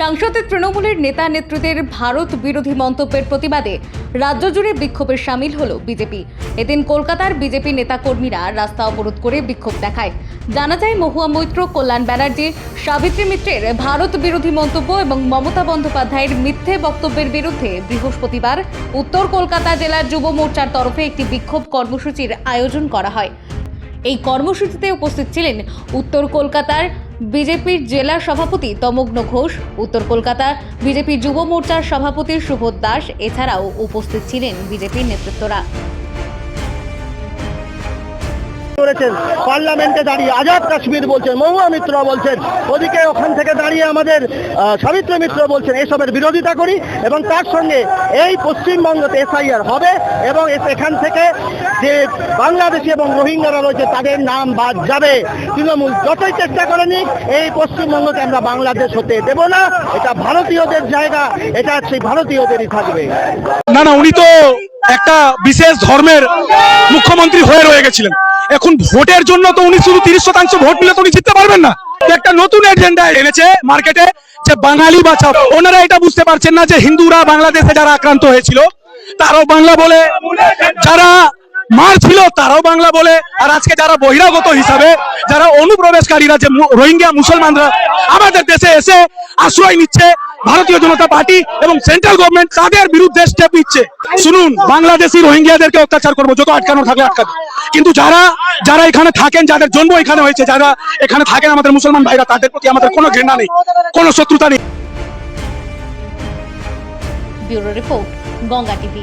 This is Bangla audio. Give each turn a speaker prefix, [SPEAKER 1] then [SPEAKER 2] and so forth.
[SPEAKER 1] সাংসদের তৃণমূলের নেতা নেত্রীদের ভারত বিরোধী মন্তব্যের প্রতিবাদে রাজ্য জুড়ে বিক্ষোভে সামিল হল বিজেপি। এদিন কলকাতার বিজেপি নেতাকর্মীরা রাস্তা অবরোধ করে বিক্ষোভ দেখায়। জানা যায়, মহুয়া মৈত্র, কল্যাণ ব্যানার্জি, সাবিত্রী মিত্রের ভারত বিরোধী মন্তব্য এবং মমতা বন্দ্যোপাধ্যায়ের মিথ্যে বক্তব্যের বিরুদ্ধে বৃহস্পতিবার উত্তর কলকাতা জেলার যুব মোর্চার তরফে একটি বিক্ষোভ কর্মসূচির আয়োজন করা হয়। এই কর্মসূচিতে উপস্থিত ছিলেন উত্তর কলকাতার বিজেপির জেলা সভাপতি তমগ্ন ঘোষ, উত্তর কলকাতা বিজেপি যুব মোর্চার সভাপতি সুবোধ দাস, এছাড়াও উপস্থিত ছিলেন বিজেপির নেতৃত্বরা।
[SPEAKER 2] করেছেন। পার্লামেন্টে দাঁড়িয়ে আজাদ কাশ্মীর বলছেন, মহুয়া মিত্র বলছেন, ওদিকে ওখান থেকে দাঁড়িয়ে আমাদের সাবিত্রী মিত্র বলছেন, এসবের বিরোধিতা করি এবং তার সঙ্গে এই পশ্চিমবঙ্গতে এসআইআর হবে এবং এখান থেকে যে বাংলাদেশি এবং রোহিঙ্গারা রয়েছে, তাদের নাম বাদ যাবে। তৃণমূল যতই চেষ্টা করে নিক, এই পশ্চিমবঙ্গকে আমরা বাংলাদেশ হতে দেব না। এটা ভারতীয়দের জায়গা, এটা সেই ভারতীয়দেরই থাকবে।
[SPEAKER 3] না না, উনি তো একটা বিশেষ ধর্মের মুখ্যমন্ত্রী হয়ে রয়ে গেছিলেন। এখন ভোটের জন্য তো উনি শুধু তিরিশ শতাংশ ভোট নিলে তো উনি জিততে পারবেন না। একটা নতুন এজেন্ডা এনেছে মার্কেটে যে বাঙালি বাঁচাও। ওনারা এটা বুঝতে পারছেন না যে হিন্দুরা বাংলাদেশে যারা আক্রান্ত হয়েছিল, তারাও বাংলা বলে। যারা মার ছিল তারাও বাংলা বলে। আর আজকে যারা বহিরাগত হিসাবে, যারা অনুপ্রবেশকারীরা, যে রোহিঙ্গা, মুসলমানরা আমাদের দেশে এসে আশ্রয় নিচ্ছে ভারতীয় জনতা পার্টি এবং সেন্ট্রাল গভর্নমেন্ট তাদের বিরুদ্ধে স্টেপ নিচ্ছে। শুনুন, বাংলাদেশি রোহিঙ্গিয়াদেরকে অত্যাচার করব, যত আটকানো থাকলে আটকাবে। কিন্তু যারা যারা এখানে থাকেন, যাদের জন্ম এখানে হয়েছে, যারা এখানে থাকেন আমাদের মুসলমান ভাইরা, তাদের প্রতি আমাদের কোনো ঘৃণা নেই, কোনো শত্রুতা নেই।
[SPEAKER 1] Bureau report, Ganga TV.